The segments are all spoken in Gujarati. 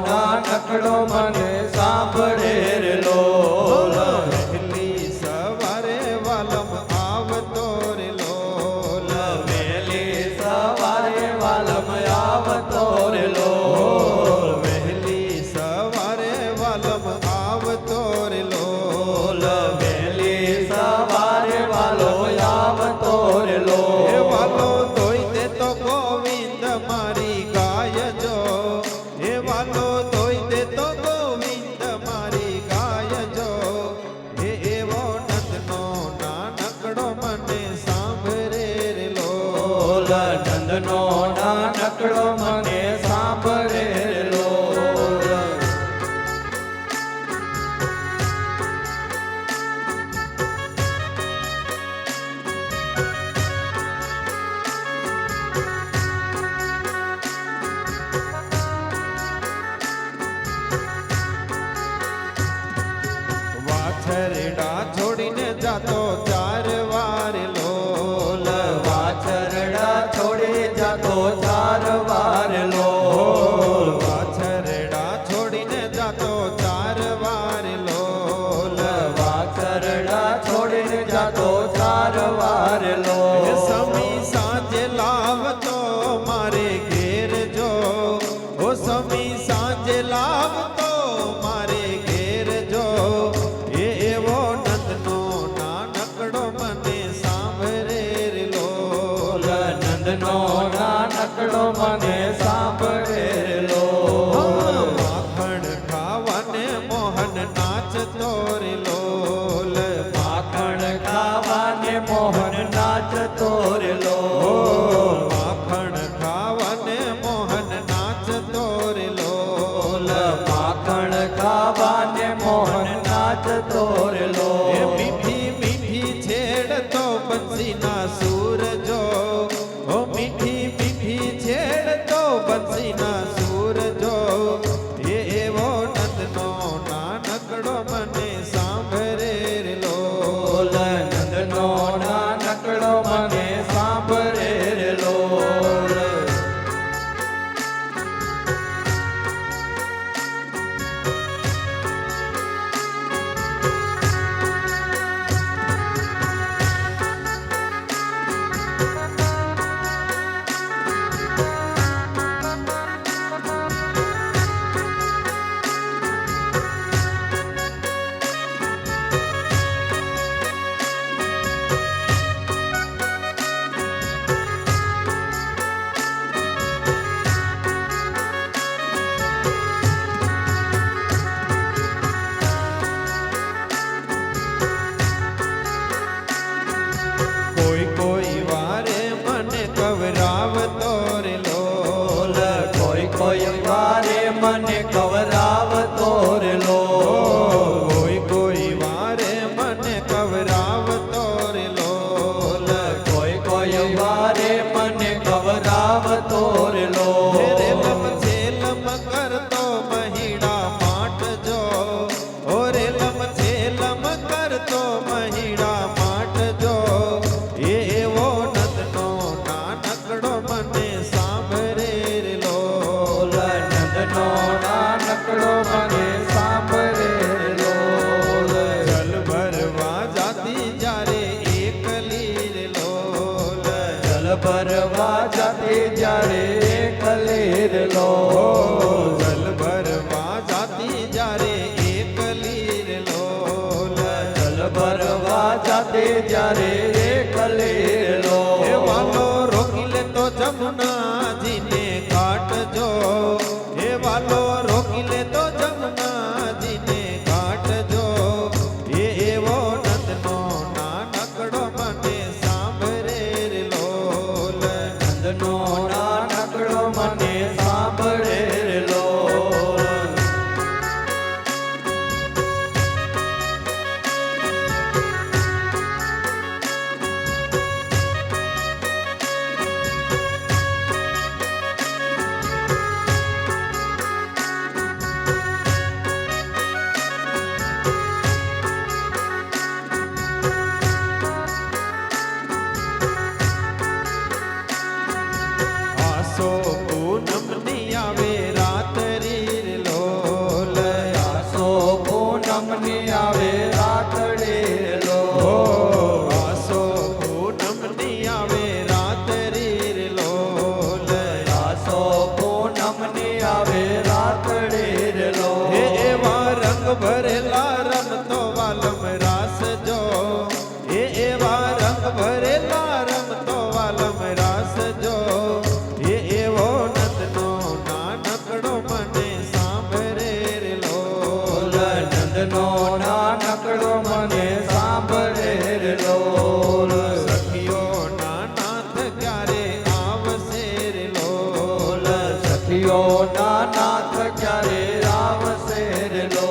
નાનકડો મને સાંભળે રે Come on. ચંદનો નાનકડો મને સાંભળેલો. માખણ ખાવાને મોહન નાચ તોરેલો. માખણ ખાવાને મોહન નાચ તોરેલો. માખણ ખાવાને મોહન નાચ તોરેલો. માખણ ખાવાને મોહન નાચ તોરેલો. મીઠી મીઠી છેડ તો પછી નાસુ the Lord. સખીઓ ના નાથ ક્યારે આવશે રે લો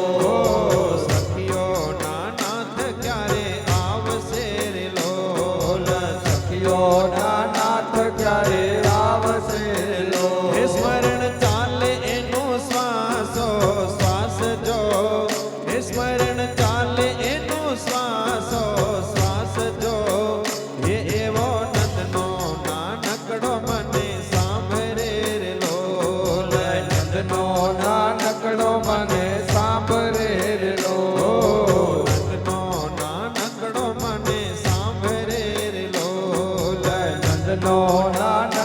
સખીઓ ના નાથ ક્યારે આવશે રે લો સખીઓ ના ક્યારે નો નાનો